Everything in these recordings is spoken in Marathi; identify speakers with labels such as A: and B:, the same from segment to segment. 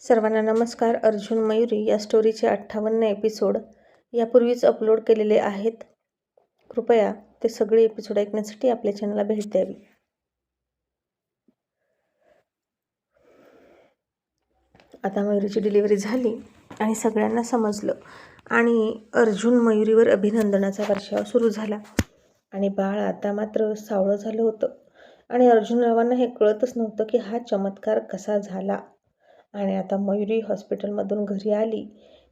A: सर्वांना नमस्कार. अर्जुन मयुरी या स्टोरीचे अठ्ठावन्न एपिसोड यापूर्वीच अपलोड केलेले आहेत. कृपया ते सगळे एपिसोड ऐकण्यासाठी आपल्या चॅनलला भेट द्यावी. आता मयुरीची डिलिव्हरी झाली आणि सगळ्यांना समजलं आणि अर्जुन मयुरीवर अभिनंदनाचा वर्षाव सुरू झाला. आणि बाळ आता मात्र सावळं झालं होतं. आणि अर्जुनरावांना हे कळतच नव्हतं की हा चमत्कार कसा झाला. आणि आता मयुरी हॉस्पिटलमधून घरी आली.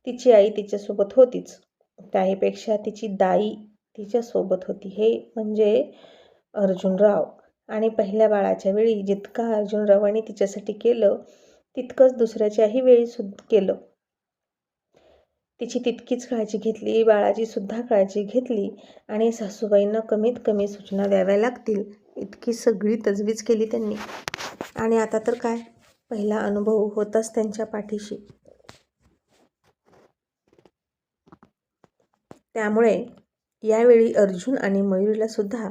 A: तिची आई तिच्यासोबत होतीच. त्याहीपेक्षा तिची दाई तिच्यासोबत होती. हे म्हणजे अर्जुनराव. आणि पहिल्या बाळाच्या वेळी जितका अर्जुनरावांनी तिच्यासाठी केलं तितकंच दुसऱ्याच्याही वेळी सुद्धा केलं. तिची तितकीच काळजी घेतली. बाळाची सुद्धा काळजी घेतली. आणि सासूबाईंना कमीत कमी सूचना द्याव्या लागतील. इतकी सगळी तजवीज केली त्यांनी. आणि आता तर काय? पहिला अनुभव होताच त्यांच्या पाठीशी. त्यामुळे यावेळी अर्जुन आणि मयुरीला सुद्धा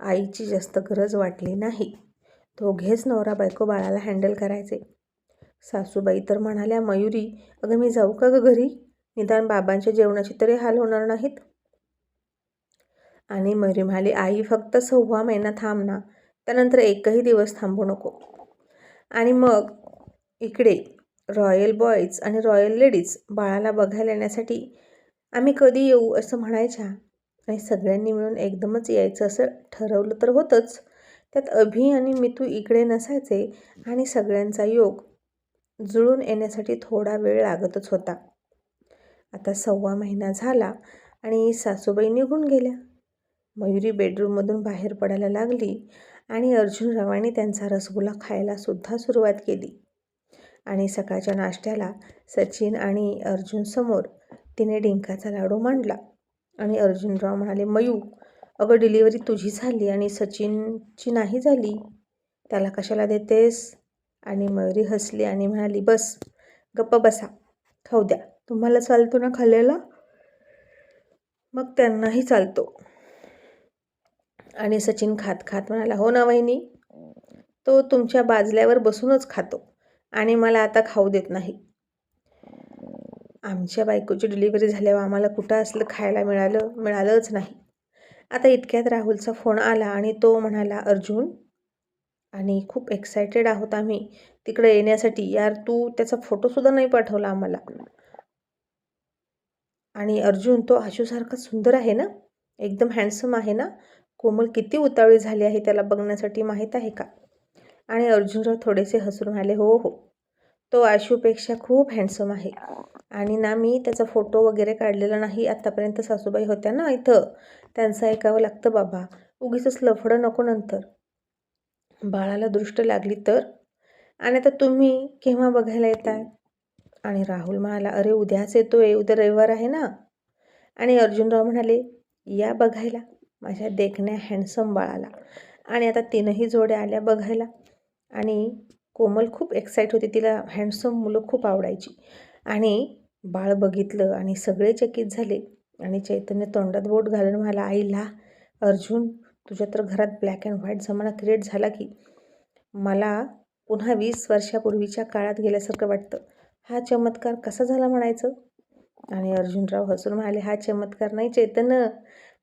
A: आईची जास्त गरज वाटली नाही. दोघेच नवरा बायको बाळाला हँडल करायचे. सासूबाई तर म्हणाल्या मयुरी अगं मी जाऊ का ग घरी? निदान बाबांच्या जेवणाची तरी हाल होणार नाहीत. आणि मयुरी म्हणाली आई फक्त सव्वा महिना थांब ना. त्यानंतर एकही दिवस थांबू नको. आणि मग इकडे रॉयल बॉयज आणि रॉयल लेडीज बाळाला बघायला येण्यासाठी आम्ही कधी येऊ असं म्हणायच्या. आणि सगळ्यांनी मिळून एकदमच यायचं असं ठरवलं तर होतंच. त्यात अभि आणि मितू इकडे नसायचे आणि सगळ्यांचा योग जुळून येण्यासाठी थोडा वेळ लागतच होता. आता सव्वा महिना झाला आणि सासूबाई निघून गेल्या. मयुरी बेडरूममधून बाहेर पडायला लागली आणि अर्जुनरावाने त्यांचा रसगुल्ला खायलासुद्धा सुरुवात केली. आणि सकाळच्या नाश्त्याला सचिन आणि अर्जुनसमोर तिने डिंकाचा लाडू मांडला. आणि अर्जुनराव म्हणाले मयू अगं डिलिव्हरी तुझी झाली आणि सचिनची नाही झाली. त्याला कशाला देतेस? आणि मयुरी हसली आणि म्हणाली बस गप्प बसा. खाऊ द्या. तुम्हाला चालतो ना खाल्लेला मग त्यांनाही चालतो. आणि सचिन खात खात म्हणाला हो ना वहिनी. तो तुमच्या बाजल्यावर बसूनच खातो आणि मला आता खाऊ देत नाही. आमच्या बायकोची डिलिव्हरी झाल्यावर आम्हाला कुठं असलं खायला मिळालं मिळालंच नाही. आता इतक्यात राहुलचा फोन आला आणि तो म्हणाला अर्जुन आणि खूप एक्सायटेड आहोत आम्ही. तिकडे येण्यासाठी यार तू त्याचा फोटोसुद्धा नाही पाठवला आम्हाला. आणि अर्जुन तो आशूसारखा सुंदर आहे ना? एकदम हँडसम आहे ना? कोमल किती उतावळी झाली आहे त्याला बघण्यासाठी माहीत आहे का? आणि अर्जुनराव थोडेसे हसून आले हो हो. तो आशूपेक्षा खूप हँडसम आहे. आणि ना मी त्याचा फोटो वगैरे काढलेला नाही. आत्तापर्यंत सासूबाई होत्या ना इथं. त्यांचं ऐकावं लागतं बाबा. उगीच लफडं नको नंतर. बाळाला दृष्ट लागली तर? आणि आता तुम्ही केव्हा बघायला येत आहे आणि राहुल म्हणाला अरे उद्याच येतोय. उद्या रविवार आहे ना. आणि अर्जुनराव म्हणाले या बघायला. माझ्या देखण्या हँडसम बाळाला. आणि आता तीनही जोड्या आल्या बघायला. आणि कोमल खूप एक्साईट होती. तिला हँडसम मुलं खूप आवडायची. आणि बाळ बघितलं आणि सगळे चकित झाले. आणि चैतन्य तोंडात बोट घालून म्हणाला आईला अर्जुन तुझ्या तर घरात ब्लॅक अँड व्हाईट जमाना क्रिएट झाला की. मला पुन्हा वीस वर्षापूर्वीच्या काळात गेल्यासारखं वाटतं. हा चमत्कार कसा झाला म्हणायचं? आणि अर्जुनराव हसून म्हणाले हा चमत्कार नाही चैतन्य.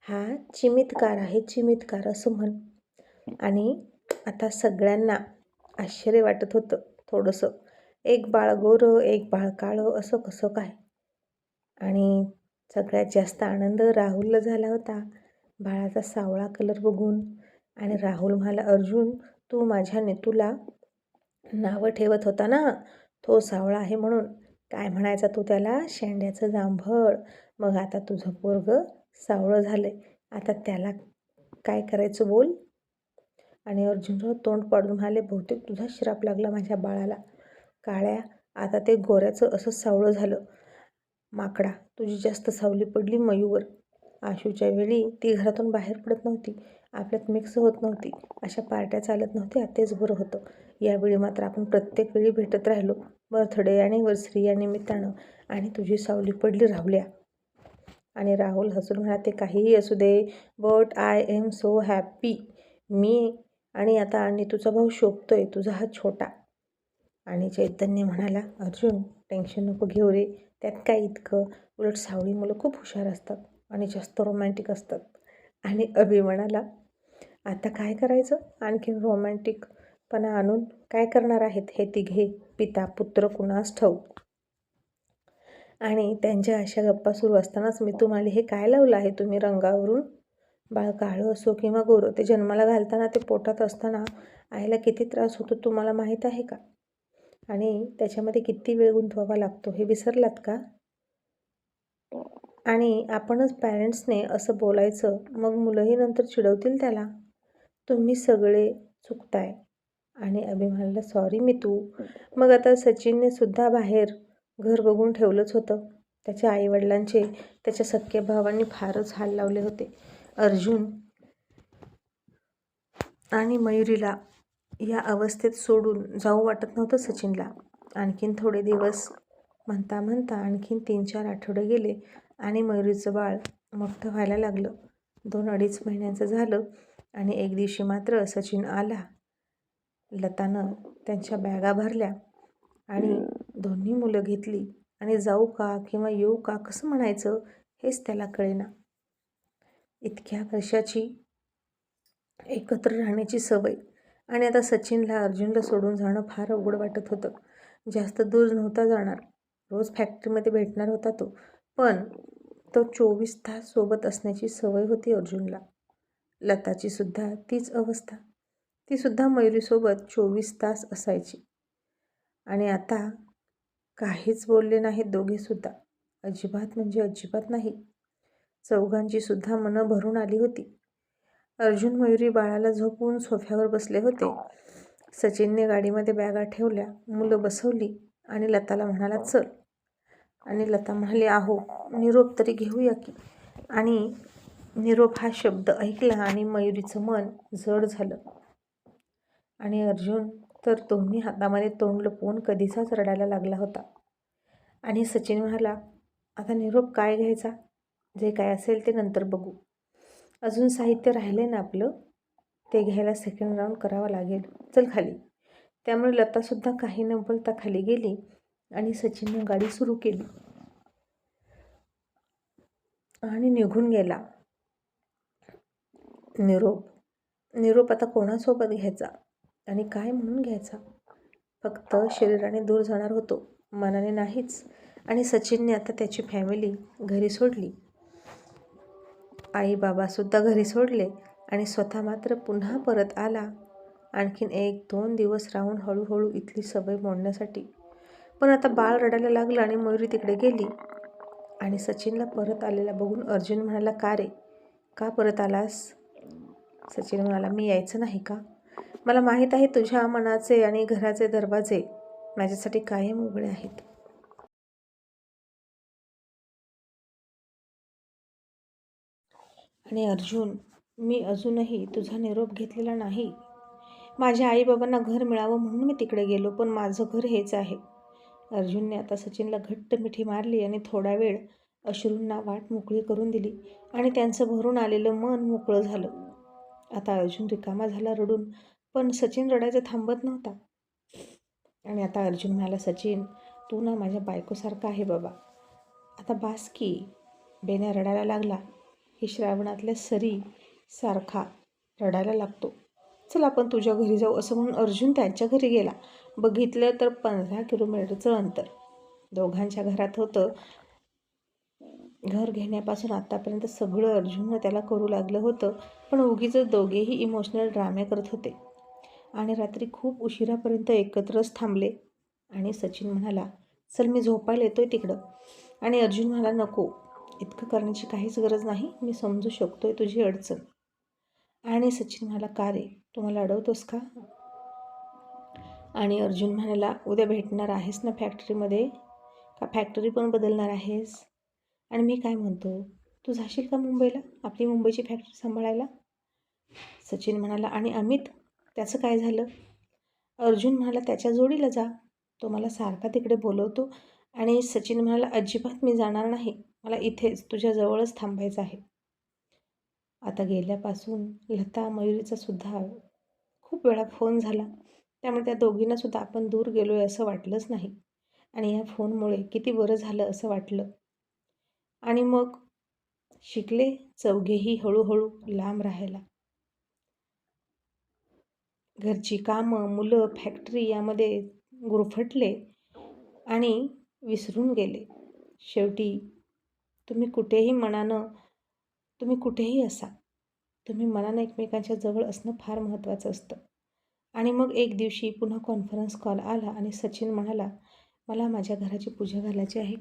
A: हा चिमितकार आहे चिमितकार असं म्हण. आणि आता सगळ्यांना आश्चर्य वाटत होतं थोडंसं. एक बाळ गोरं एक बाळ काळं असं कसं काय? आणि सगळ्यात जास्त आनंद राहुलला झाला होता. बाळाचा सावळा कलर बघून. आणि राहुल म्हणाला अर्जुन तू माझ्या नेतूला नावं ठेवत होता ना? तो सावळा आहे म्हणून. काय म्हणायचा तू त्याला? शेंड्याचं जांभळ. मग आता तुझं पोरगं सावळं झालं आता त्याला काय करायचं बोल? आणि अर्जुनराव तोंड पाडून म्हणाले बहुतेक तुझा श्राप लागला माझ्या बाळाला. काळ्या आता ते गोऱ्याचं असं सावळं झालं. माकडा तुझी जास्त सावली पडली मयूवर. आशूच्या वेळी ती घरातून बाहेर पडत नव्हती. आपल्यात मिक्स होत नव्हती. अशा पार्ट्या चालत नव्हत्या. तेच बरं होतं. यावेळी मात्र आपण प्रत्येक वेळी भेटत राहिलो. बर्थडे ॲनिव्हर्सरी या निमित्तानं. आणि तुझी सावली पडली राहुल्या. आणि राहुल हसून म्हणा ते काहीही असू दे but I am so happy मी आणि आता आणि तुझा भाऊ शोभतोय तुझा हा छोटा. आणि चैतन्य म्हणाला अर्जुन टेन्शन नको घेऊ रे. त्यात काय इतकं? उलट सावळी मुलं खूप हुशार असतात आणि जास्त रोमॅन्टिक असतात. आणि अभि म्हणाला आता काय करायचं? आणखीन रोमॅन्टिकपणा आणून काय करणार आहेत हे तिघे? पिता पुत्र कुणास ठाऊक? आणि त्यांच्या अशा गप्पा सुरू असतानाच मी तुम्हाला हे काय लावलं आहे तुम्ही रंगावरून? बाळ काळं असो किंवा गोरं ते जन्माला घालताना ते पोटात असताना आईला किती त्रास होतो तुम्हाला माहीत आहे का? आणि त्याच्यामध्ये किती वेळ गुंतवावा लागतो हे विसरलात का? आणि आपणच पॅरेंट्सने असं बोलायचं मग मुलंही नंतर चिडवतील त्याला? तुम्ही सगळे चुकताय. आणि अभिमानला सॉरी मी तू. मग आता सचिनने सुद्धा बाहेर घर बघून ठेवलंच होतं. त्याच्या आईवडिलांचे त्याच्या सख्या भावांनी फारच हाल लावले होते. अर्जुन आणि मयुरीला या अवस्थेत सोडून जाऊ वाटत नव्हतं सचिनला. आणखीन थोडे दिवस म्हणता म्हणता आणखीन तीन चार आठवडे गेले आणि मयुरीचं बाळ मोठं व्हायला लागलं. दोन अडीच महिन्यांचं झालं आणि एक दिवशी मात्र सचिन आला. लतानं त्यांच्या बॅगा भरल्या. आणि दोन्ही मुलं घेतली आणि जाऊ का किंवा येऊ का कसं म्हणायचं हेच त्याला कळेना. इतक्या वर्षाची एकत्र राहण्याची सवय. आणि आता सचिनला अर्जुनला सोडून जाणं फार अवघड वाटत होतं. जास्त दूर नव्हता जाणार. रोज फॅक्टरीमध्ये भेटणार होता तो. पण तो चोवीस तास सोबत असण्याची सवय होती अर्जुनला. लताची सुद्धा तीच अवस्था. ती सुद्धा मयुरीसोबत चोवीस तास असायची. आणि आता काहीच बोलले नाहीत दोघेसुद्धा अजिबात म्हणजे अजिबात नाही. चौघांची सुद्धा मनं भरून आली होती. अर्जुन मयुरी बाळाला झोपवून सोफ्यावर बसले होते. सचिनने गाडीमध्ये बॅगा ठेवल्या मुलं बसवली आणि लताला म्हणाला चल. आणि लता म्हणाली आहो निरोप तरी घेऊया की. आणि निरोप हा शब्द ऐकला आणि मयुरीचं मन जड झालं. आणि अर्जुन तर दोन्ही हातामध्ये तोंड लपवून कधीचाच रडायला लागला होता. आणि सचिन म्हणाला आता निरोप काय घ्यायचा? जे काय असेल ते नंतर बघू. अजून साहित्य राहिले ना आपलं? ते घ्यायला सेकंड राऊंड करावा लागेल. चल खाली. त्यामुळे लतासुद्धा काही न बोलता खाली गेली आणि सचिनने गाडी सुरू केली. आणि निघून गेला. निरोप. निरोप आता कोणासोबत घ्यायचा? आणि काय म्हणून घ्यायचा? फक्त शरीराने दूर जाणार होतो मनाने नाहीच. आणि सचिनने आता त्याची फॅमिली घरी सोडली. आई बाबासुद्धा घरी सोडले आणि स्वतः मात्र पुन्हा परत आला. आणखीन एक दोन दिवस राहून हळूहळू इथली सवय मोडण्यासाठी. पण आता बाळ रडायला लागलं आणि मयुरी तिकडे गेली. आणि सचिनला परत आलेला बघून अर्जुन म्हणाला का रे? का परत आलास? सचिन म्हणाला मी यायचं नाही का? मला माहीत आहे तुझ्या मनाचे आणि घराचे दरवाजे माझ्यासाठी कायम उघडे आहेत. आणि अर्जुन मी अजूनही तुझा निरोप घेतलेला नाही. माझ्या आईबाबांना घर मिळावं म्हणून मी तिकडे गेलो पण माझं घर हेच आहे. अर्जुनने आता सचिनला घट्ट मिठी मारली आणि थोडा वेळ अश्रूंना वाट मोकळी करून दिली आणि त्यांचं भरून आलेलं मन मोकळं झालं. आता अर्जुन रिकामा झाला रडून पण सचिन रडायचं थांबत नव्हता. आणि आता अर्जुन म्हणाला सचिन तू ना माझ्या बायकोसारखा आहे बाबा. आता बास की. बेन्या रडायला लागला. हे श्रावणातल्या सरी सारखा रडायला लागतो. चल आपण तुझ्या घरी जाऊ असं म्हणून अर्जुन त्यांच्या घरी गेला. बघितलं तर पंधरा किलोमीटरचं अंतर. दोघांच्या घरात होतं. घर घेण्यापासून आत्तापर्यंत सगळं अर्जुननं त्याला करू लागलं होतं. पण उगीच दोघेही इमोशनल ड्रामे करत होते. आणि रात्री खूप उशिरापर्यंत एकत्रच थांबले. आणि सचिन म्हणाला चल मी झोपायला येतोय तिकडं. आणि अर्जुन म्हणाला नको इतकं करण्याची काहीच गरज नाही मी समजू शकतोय तुझी अडचण. आणि सचिन म्हणाला का रे तू मला अडवतोस का? आणि अर्जुन म्हणाला उद्या भेटणार आहेस ना फॅक्टरीमध्ये? का फॅक्टरी पण बदलणार आहेस? आणि मी काय म्हणतो तू जाशील का मुंबईला आपली मुंबईची फॅक्टरी सांभाळायला? सचिन म्हणाला आणि अमित त्याचं काय झालं? अर्जुन म्हणाला त्याच्या जोडीला जा. तो मला सारखा तिकडे बोलवतो आणि सचिन म्हणाला अजिबात मी जाणार नाही. मला इथेच तुझ्याजवळच थांबायचं आहे. आता गेल्यापासून लता मयुरीचा सुद्धा खूप वेळा फोन झाला. त्यामुळे त्या दोघींनासुद्धा आपण दूर गेलो आहे असं वाटलंच नाही. आणि या फोनमुळे किती बरं झालं असं वाटलं. आणि मग शिकले चौघेही हळूहळू लांब राहायला. घरची कामं मुलं फॅक्टरी यामध्ये गुरफटले आणि विसरून गेले. शेवटी तुम्ही कुठेही मनानं तुम्ही कुठेही असा तुम्ही मनानं एकमेकांच्या जवळ असणं फार महत्त्वाचं असतं. आणि मग एक दिवशी पुन्हा कॉन्फरन्स कॉल आला आणि सचिन म्हणाला मला माझ्या घराची पूजा घालायची आहे.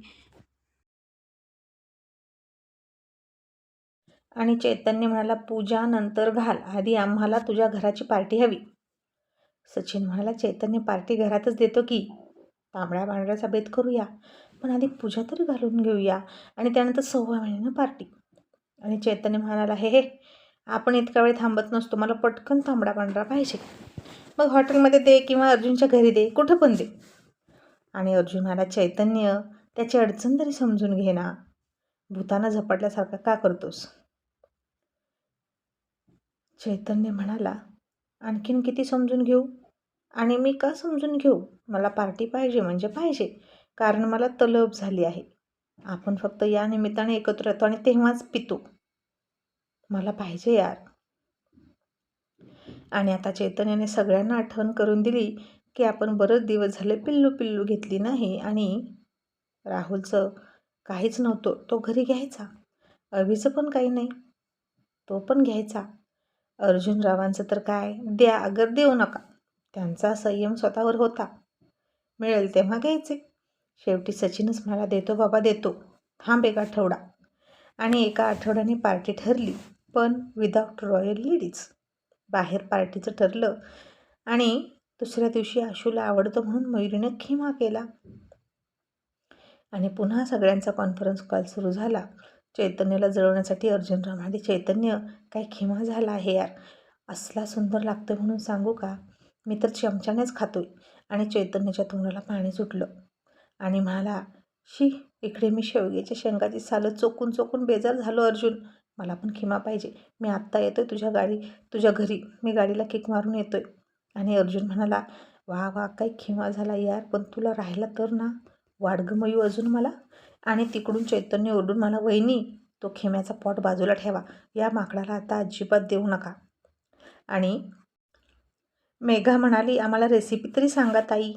A: आणि चैतन्य म्हणाला पूजा नंतर घाल. आधी आम्हाला तुझ्या घराची पार्टी हवी. सचिन म्हणाला चैतन्य पार्टी घरातच देतो की? तांबड्या पांढऱ्याचा बेत करूया पण आधी पूजा तरी घालून घेऊया. आणि त्यानंतर सव्वा महिन्यानं पार्टी. आणि चैतन्य म्हणाला हे हे आपण इतका वेळ थांबत नसतो मला पटकन तांबडा पांढरा पाहिजे. मग हॉटेलमध्ये दे किंवा अर्जुनच्या घरी दे कुठं पण दे. आणि अर्जुन म्हणाला चैतन्य त्याची अडचण तरी समजून घे ना. भूताना झपाटल्यासारखा का करतोस? चैतन्य म्हणाला आणखीन किती समजून घेऊ? आणि मी का समजून घेऊ? मला पार्टी पाहिजे म्हणजे पाहिजे. कारण मला तलब झाली आहे. आपण फक्त या निमित्ताने एकत्र येतो आणि तेव्हाच पितो. मला पाहिजे यार. आणि आता चैतन्याने सगळ्यांना आठवण करून दिली की आपण बरेच दिवस झाले पिल्लू पिल्लू घेतली नाही आणि राहुलचं काहीच नव्हतं. तो घरी घ्यायचा. अभिचं पण काही नाही. तो पण घ्यायचा. अर्जुनरावांचं तर काय? द्या अगर देऊ नका. त्यांचा संयम स्वतःवर होता. मिळेल तेव्हा घ्यायचे. शेवटी सचिनच मला देतो बाबा देतो. थांब एक आठवडा. आणि एका आठवड्याने पार्टी ठरली पण विदाउट रॉयल लेडीज बाहेर पार्टीचं ठरलं आणि दुसऱ्या दिवशी आशूला आवडतं म्हणून मयुरीनं खिमा केला. आणि पुन्हा सगळ्यांचा कॉन्फरन्स कॉल सुरू झाला. चैतन्याला जळवण्यासाठी अर्जुन म्हणाले चैतन्य काय खिमा झाला आहे यार? असला सुंदर लागतं म्हणून सांगू का? मी तर चमच्यानेच खातोय. आणि चैतन्याच्या तोंडाला पाणी सुटलं. आणि मला शी इकडे मी शेवग्याच्या शेंगाची सालं चोकून चोकून बेजार झालो अर्जुन. मला पण खिमा पाहिजे. मी आत्ता येतोय तुझ्या गाडी तुझ्या घरी. मी गाडीला किक मारून येतोय. आणि अर्जुन म्हणाला वा वा काही खिमा झाला यार. पण तुला राहिला तर ना? वाडगमयू अजून मला? आणि तिकडून चैतन्य ओरडून मला वहिनी तो खेम्याचा पॉट बाजूला ठेवा. या माकडाला आता अजिबात देऊ नका. आणि मेघा म्हणाली आम्हाला रेसिपी तरी सांगा ताई.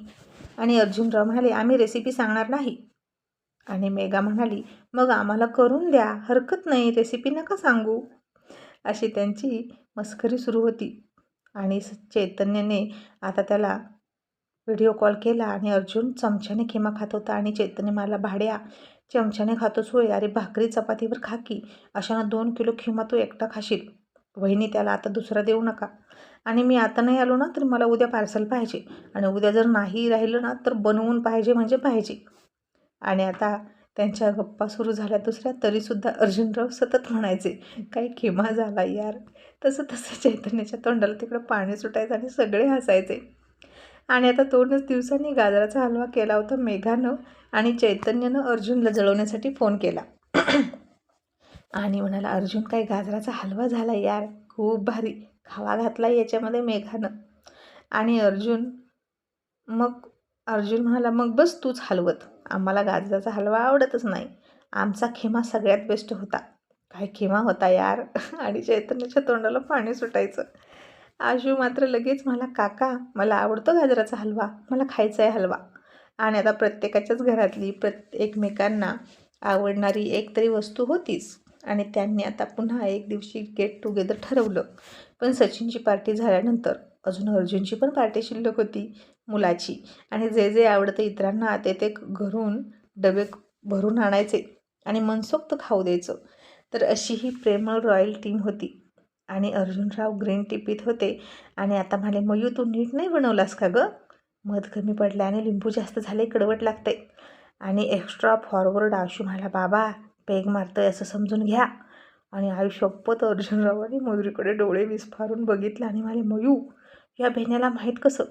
A: आणि अर्जुनराव म्हणाले आम्ही रेसिपी सांगणार नाही. आणि मेघा म्हणाली मग आम्हाला करून द्या. हरकत नाही रेसिपी नका सांगू. अशी त्यांची मस्करी सुरू होती. आणि चैतन्याने आता त्याला व्हिडिओ कॉल केला आणि अर्जुन चमच्याने खेमा खात होता आणि चैतन्य मला भाड्या चमच्याने खातोच होय अरे भाकरी चपातीवर खा की. अशानं दोन किलो खिमा तू एकटा खाशील. वहिनी त्याला आता दुसरा देऊ नका. आणि मी आता नाही आलो ना तर मला उद्या पार्सल पाहिजे. आणि उद्या जर नाही राहिलं ना तर बनवून पाहिजे म्हणजे पाहिजे. आणि आता त्यांच्या गप्पा सुरू झाल्या दुसऱ्या तरीसुद्धा अर्जुनराव सतत म्हणायचे काही खिमा झाला यार. तसं तसं चैतन्याच्या तोंडाला तिकडं पाणी सुटायचं आणि सगळे हसायचे. आणि आता दोनच दिवसांनी गाजराचा हलवा केला होता मेघानं आणि चैतन्यानं अर्जुनला जळवण्यासाठी फोन केला. आणि म्हणाला अर्जुन काय गाजराचा हलवा झाला यार? खूप भारी. खावा घातला याच्यामध्ये मेघानं. आणि अर्जुन मग अर्जुन म्हणाला मग बस तूच हलवत. आम्हाला गाजराचा हलवा आवडतच नाही. आमचा खिमा सगळ्यात बेस्ट होता. काय खिमा होता यार? आणि चैतन्याच्या तोंडाला पाणी सुटायचं. आशू मात्र लगेच मला काका मला आवडतो गाजराचा हलवा. मला खायचा आहे हलवा. आणि आता प्रत्येकाच्याच घरातली प्रत एकमेकांना आवडणारी एक तरी वस्तू होतीच. आणि त्यांनी आता पुन्हा एक दिवशी गेट टुगेदर ठरवलं. पण सचिनची पार्टी झाल्यानंतर अजून अर्जुनची पण पार्टी शिल्लक होती मुलाची. आणि जे जे आवडतं इतरांना ते ते घरून डबे भरून आणायचे आणि मनसोक्त खाऊ द्यायचं. तर अशी ही प्रेमळ रॉयल टीम होती. आणि अर्जुनराव ग्रीन टिपीत होते. आणि आता म्हणाले मयू तू नीट नाही बनवलास का गं? मध कमी पडलं आणि लिंबू जास्त झाले कडवट लागते. आणि एक्स्ट्रा फॉरवर्ड आयुष्य म्हणाला बाबा पेग मारतोय असं समजून घ्या. आणि आयुष्यपत अर्जुनरावाने मयुरीकडे डोळे विस्फारून बघितलं आणि म्हणाले मयू या बहिण्याला माहीत कसं?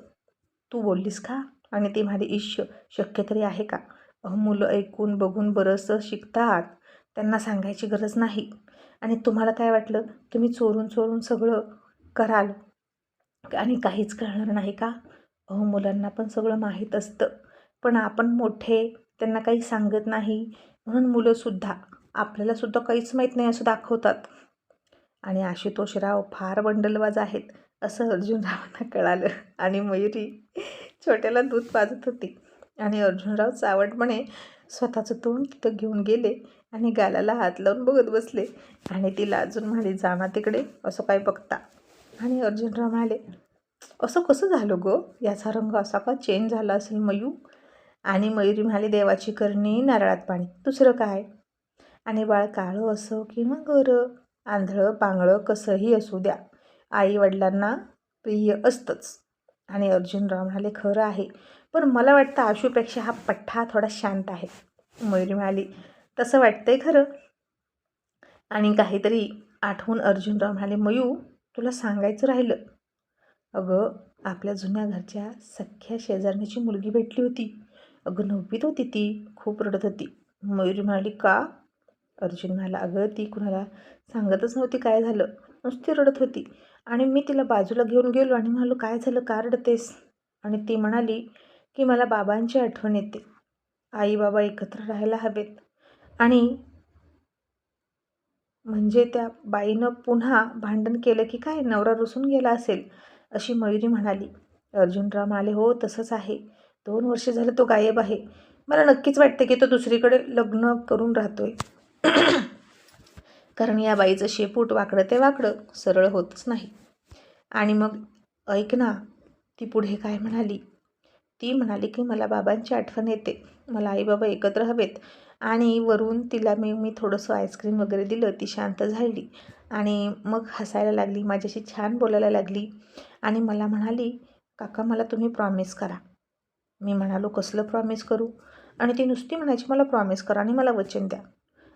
A: तू बोललीस का? आणि ती म्हणाली ईश्य शक्य तरी आहे का? अह मुलं ऐकून बघून बरंचसं शिकतात. त्यांना सांगायची गरज नाही. आणि तुम्हाला काय वाटलं? तुम्ही चोरून चोरून सगळं कराल. आणि काहीच कळणार नाही का? अहो मुलांना पण सगळं माहीत असतं. पण आपण मोठे त्यांना काही सांगत नाही. म्हणून मुलंसुद्धा आपल्यालासुद्धा काहीच माहीत नाही असं दाखवतात. आणि आशुतोषराव फार बंडलवाज आहेत असं अर्जुनरावांना कळालं. आणि मयुरी छोट्याला दूध पाजत होती. आणि अर्जुनराव चावटपणे स्वतःचं तोंड तिथं घेऊन गेले. आणि गालाला हात लावून बघत बसले. आणि तिला अजून म्हणाली जाणार तिकडे असं काय बघता? आणि अर्जुनराव म्हणाले असं कसं झालं गं? याचा रंग असा का चेंज झाला असेल मयू? आणि मयुरी म्हणाली देवाची करणी नारळात पाणी. दुसरं काय? आणि बाळ काळं असं किंवा गरं आंधळं पांगळं कसंही असू द्या. आई वडिलांना प्रिय असतंच. आणि अर्जुनराव म्हणाले खरं आहे. पण मला वाटतं आशूपेक्षा हा पठ्ठा थोडा शांत आहे. मयुरी म्हणाली तसं वाटतंय खरं. आणि काहीतरी आठवून अर्जुनराव म्हणाले मयू तुला सांगायचं राहिलं. अगं आपल्या जुन्या घरच्या सख्ख्या शेजारणीची मुलगी भेटली होती. अगं नववीत होती ती खूप रडत होती. मयुरी म्हणाली का? अर्जुन म्हणाला अगं ती कुणाला सांगतच नव्हती काय झालं. नुसती रडत होती. आणि मी तिला बाजूला घेऊन गेलो आणि म्हणालो काय झालं? का रडतेस? आणि ती म्हणाली की मला बाबांची आठवण येते. आई बाबा एकत्र राहायला हवेत. आणि म्हणजे त्या बाईनं पुन्हा भांडण केलं की काय? नवरा रुसून गेला असेल अशी मयुरी म्हणाली. अर्जुनराव म्हणाले हो तसंच आहे. दोन वर्ष झालं तो गायब आहे. मला नक्कीच वाटते की तो दुसरीकडे लग्न करून राहतोय. कारण या बाईचं शेपूट वाकडं ते वाकडं सरळ होतच नाही. आणि मग ऐक ना. ती पुढे काय म्हणाली? ती म्हणाली की मला बाबांची आठवण येते. मला आई बाबा एकत्र हवेत. आणि वरून तिला मी मी थोडंसं आईस्क्रीम वगैरे दिलं ती शांत झाली. आणि मग हसायला लागली माझ्याशी छान बोलायला लागली. आणि मला म्हणाली काका मला तुम्ही प्रॉमिस करा. मी म्हणालो कसलं प्रॉमिस करू? आणि ती नुसती म्हणायची मला प्रॉमिस करा आणि मला वचन द्या.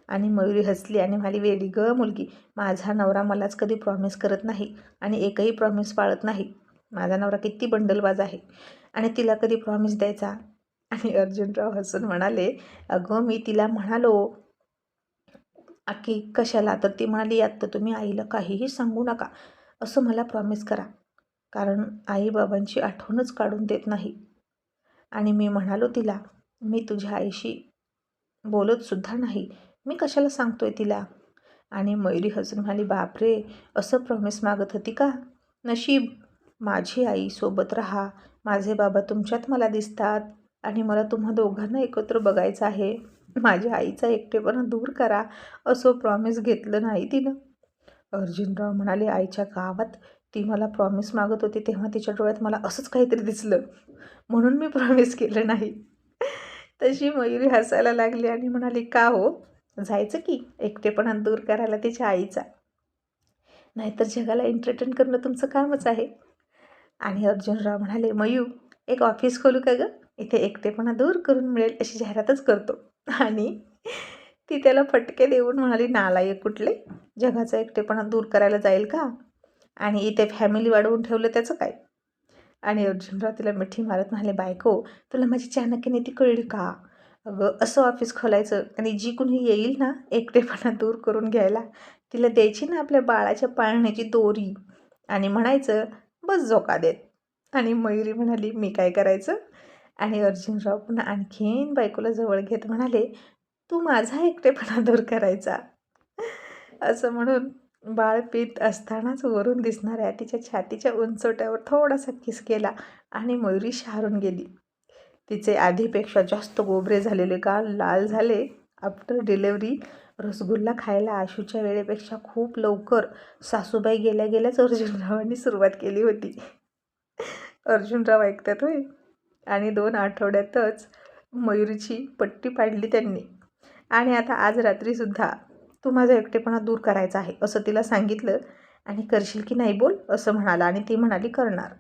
A: आणि मयुरी हसली आणि म्हणाली वेडी ग मुलगी माझा नवरा मलाच कधी प्रॉमिस करत नाही आणि एकही प्रॉमिस पाळत नाही. माझा नवरा किती बंडलबाज आहे आणि तिला कधी प्रॉमिस द्यायचा? आणि अर्जुनराव हसून म्हणाले अगं मी तिला म्हणालो की कशाला? तर ती म्हणाली आत्ता तुम्ही आईला काहीही सांगू नका असं मला प्रॉमिस करा कारण आईबाबांची आठवणच काढून देत नाही. आणि मी म्हणालो तिला मी तुझ्या आईशी बोलतसुद्धा नाही मी कशाला सांगतोय तिला? आणि मयुरी हसून म्हणाली बापरे असं प्रॉमिस मागत होती का? नशीब माझी आई सोबत राहा माझे बाबा तुमच्यात मला दिसतात आणि मला तुम्हा दोघांना एकत्र बघायचं आहे. माझ्या आईचा एकटेपणा दूर करा असं प्रॉमिस घेतलं नाही तिनं. अर्जुनराव म्हणाले आईच्या गावात ती मला प्रॉमिस मागत होती तेव्हा तिच्या डोळ्यात मला असंच काहीतरी दिसलं. म्हणून मी प्रॉमिस केलं नाही. तशी मयुरी हसायला लागली आणि म्हणाली का हो? जायचं की एकटेपणा दूर करायला तिच्या आईचा? नाहीतर जगाला एंटरटेन करणं तुमचं कामच आहे. आणि अर्जुनराव म्हणाले मयू एक ऑफिस खोलू का गं? इथे एकटेपणा दूर करून मिळेल अशी जाहिरातच करतो. आणि ती त्याला फटके देऊन म्हणाली नालायक कुठले? जगाचा एकटेपणा दूर करायला जाईल का? आणि इथे फॅमिली वाढवून ठेवलं त्याचं काय? आणि अर्जुनराव तिला मिठी मारत म्हणाले बायको तुला माझी चाणक्य नीती कळली का? अगं असं ऑफिस खोलायचं आणि जी कुणी येईल ना एकटेपणा दूर करून घ्यायला तिला द्यायची ना आपल्या बाळाच्या पाळण्याची दोरी आणि म्हणायचं बस झोका देत. आणि मयुरी म्हणाली मी काय करायचं? आणि अर्जुनराव पुन्हा आणखीन बायकोला जवळ घेत म्हणाले तू माझा एकटेपणा दूर करायचा. असं म्हणून बाळ पीत असतानाच वरून दिसणाऱ्या तिच्या छातीच्या उंचवट्यावर थोडासा किस केला आणि मयुरी शहारून गेली. तिचे आधीपेक्षा जास्त गोबरे झालेले गाल लाल झाले. आफ्टर डिलेवरी रसगुल्ला खायला आशूच्या वेळेपेक्षा खूप लवकर सासूबाई गेल्या गेल्याच अर्जुनरावांनी सुरुवात केली होती. अर्जुनराव ऐकतात होय आणि दोन आठवड्यातच मयुरीची पट्टी पाडली त्यांनी. आणि आता आज रात्रीसुद्धा तू माझा एकटेपणा दूर करायचा आहे असं तिला सांगितलं. आणि करशील की नाही बोल असं म्हणाला आणि ती म्हणाली करणार.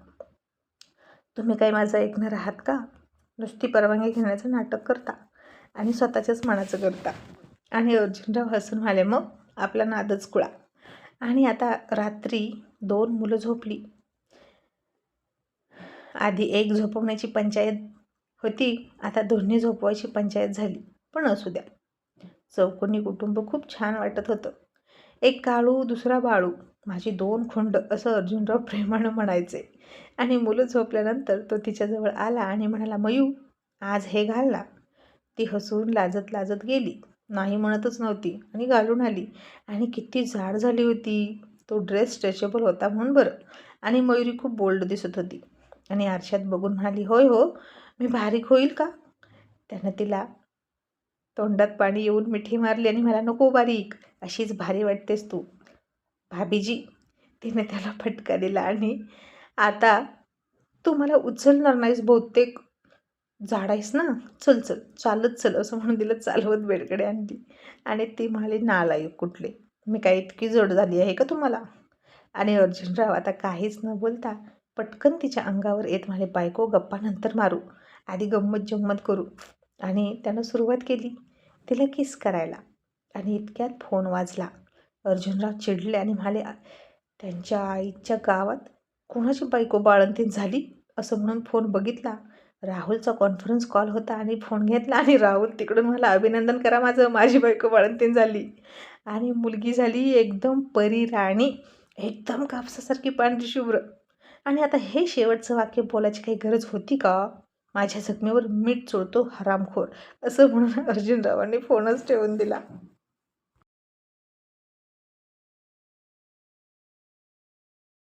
A: तुम्ही काही माझं ऐकणार आहात का? नुसती परवानगी घेण्याचं नाटक करता आणि स्वतःच्याच मनाचं करता. आणि अर्जुनराव हसून म्हणाले मग आपला नादच कुळा. आणि आता रात्री दोन मुलं झोपली. आधी एक झोपवण्याची पंचायत होती. आता दोन्ही झोपवायची पंचायत झाली. पण असू द्या. चौकोनी कुटुंब खूप छान वाटत होतं. एक काळू दुसरा बाळू. माझी दोन खुंड असं अर्जुनराव प्रेमानं म्हणायचे. आणि मुलं झोपल्यानंतर तो तिच्याजवळ आला आणि म्हणाला मयू आज हे घालला ती हसून लाजत लाजत गेली. नाही म्हणतच नव्हती आणि घालून आली. आणि किती जाड झाली होती. तो ड्रेस स्ट्रेचेबल होता म्हणून बरं. आणि मयुरी खूप बोल्ड दिसत होती. आणि आरशात बघून म्हणाली होय हो मी बारीक होईल का? त्यानं तिला तोंडात पाणी येऊन मिठी मारली आणि मला नको बारीक अशीच भारी वाटतेस तू. भाभीजी तिने त्याला फटका दिला आणि आता तू मला उचलणार नाहीस बहुतेक. झाडायस ना? चल चल चालत चल असं म्हणून तिला चालवत बेडकडे आणली. आणि ती म्हणाली नालायक कुठले? मी काय इतकी जड झाली आहे का तुम्हाला? आणि अर्जुनराव आता काहीच न बोलता पटकन तिच्या अंगावर येत म्हणाले बायको गप्पा नंतर मारू. आधी गंमत जम्मत करू. आणि त्यानं सुरुवात केली तिला किस करायला. आणि इतक्यात फोन वाजला. अर्जुनराव चिडले आणि म्हणाले त्यांच्या आईच्या गावात कोणाची बायको बाळंतीन झाली? असं म्हणून फोन बघितला. राहुलचा कॉन्फरन्स कॉल होता आणि फोन घेतला आणि राहुल तिकडून मला अभिनंदन करा माझं. माझी बायको बाळंतीन झाली. आणि मुलगी झाली एकदम परी राणी. एकदम कापसासारखी पांढरी शुभ्र. आणि आता हे शेवटचं वाक्य बोलायची काही गरज होती का? माझ्या जखमेवर मीठ चोळतो हरामखोर असं म्हणून अर्जुनरावांनी फोनच ठेवून दिला.